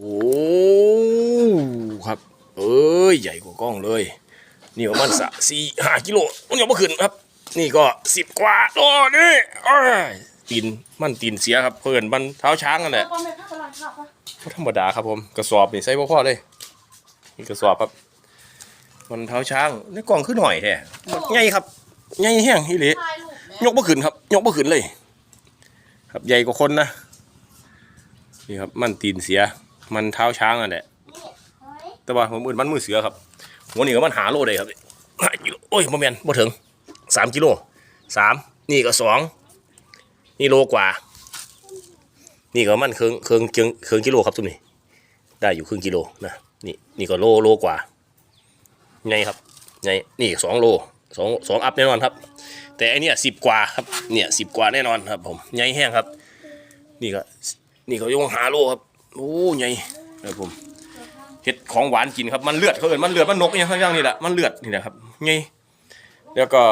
โอ้ครับ เอ้ยใหญ่กว่ากล้องเลย นี่ประมาณสะสี่ห้ากิโลมันยังไม่ขึ้นครับ นี่ก็สิบกว่าโลนี่อ้ายตีนมันตีนเสียครับเพื่อนมันเท้าช้างกันแหละพ่อแม่พักพลังข้าวปะบ่ธรรมดาครับผมกระสอบนี่ใส่พ่อพ่อเลยนี่กระสอบครับ มันเท้าช้างนี่กล่องขึ้นหน่อยแท้ใหญ่ครับใหญ่แห้งฮิเลิถ่ายม่ยกบ่ขึ้นครับ ยกบ่ขึ้นเลย ครับใหญ่กว่าคนนะนี่ครับมันตีนเสีย มันเท้าช้างนั่นแหละแต่ว่าผมอื่นมันมือเสือครับหัวนี่ก็มันหาโลได้ครับห้ากิโลโอ้ยบ่แม่นบ่ถึงสามกิโลสามนี่ก็สองนี่โลกว่า นี่ก็มันเครื่องเครื่องเครื่องเครื่องกิโลครับทุกนี่ได้อยู่ครึ่งกิโลนะนี่นี่ก็โลโลกว่าไงครับไงนี่สองโลสองสองอัพแน่นอนครับ แต่อันเนี้ยสิบกว่าครับเนี่ยสิบกว่าแน่นอนครับผมใหญ่แห้งครับ นี่ก็นี่ก็ยังหาโลครับ โอ้ใหญ่ครับผมเห็ดของหวานกินครับมันเลือดเขาเอินมันเลือดมันนกอย่างข้างล่างนี่แหละมันเลือดนี่นะครับไงแล้วก็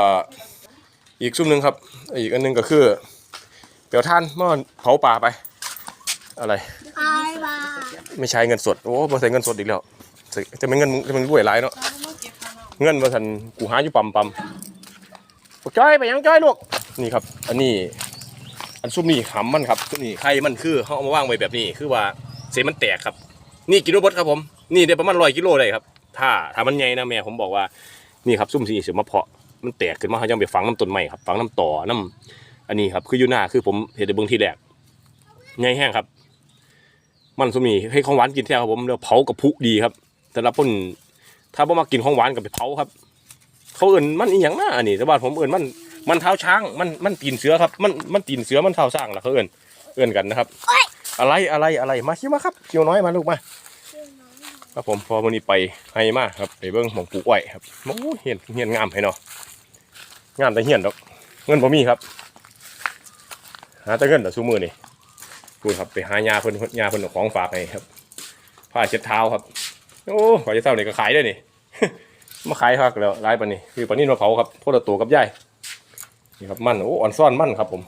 อีกซุ่มหนึ่งครับ อีกอันหนึงก็คือเปียวท่านเมื่อเผาป่าไป อะไรอายบ้าไม่ใช้เงินสดโอ้บ่ใส่เงินสดอีกแล้วใส่จะเป็นเงินจะเป็นรวยหลายเนาะเงินบ่ทันกูหาอยู่ปั๊มปั๊มบอกจ้อยไปยังจ้อยลูกนี่ครับ อันนี้ อันซุปนี่หำมันครับซุปนี่ไข่มันคือเขาเอามาวางไว้แบบนี้คือว่า เศษมันแตกครับ นี่กิโลบดครับผม นี่ได้ประมาณร้อยกิโลเลยครับ ถ้าถ้ามันใหญ่นะแม่ผมบอกว่า นี่ครับซุ่มสีเสือมาเพาะ มันแตกขึ้นมาเขายังไปฝังน้ำต้นไม้ครับ ฝังน้ำต่อน้ำอันนี้ครับ คืออยู่หน้าคือผมเห็นในเบื้องที่แรกใหญ่แห้งครับ มันซุ่มนี่ให้ของหวานกินแท้ครับผมแล้วเผากับพุดีครับ แต่ละพ่นถ้าบ่มากินของหวานกับไปเผาครับ เขาเอื่นมันอีหยังหน้าอันนี้แต่ว่าผมเอื่นมันมันเท้าช้าง มันมันตีนเสือครับ มันมันตีนเสือมันเท้าช้างล่ะเขาเอื่นเอื่นกันนะครับ อะไรอะไรอะไรมาคิวมาครับคิวน้อยมาลูกมาครับผมพอวันนี้ไปให้มากครับไปเบิ้งหมองปลูกไว้ครับโอ้เหียนเหียนงามให้เนาะงามแต่เหียนดอกเงินผมมีครับหาแต่เงินแต่ซูมือนี่พูดครับไปหายาเพิ่นยาเพิ่นของฝากให้ครับผ้าเช็ดเท้าครับโอ้ขอจะเท่านี่ก็ขายได้นี่มาขายครับแล้วร้ายปานนี้คือปานนี้มาเผาครับพวกเรตัวกับยายนี่ครับมันโอ้อ่อนซ่อนมันครับผม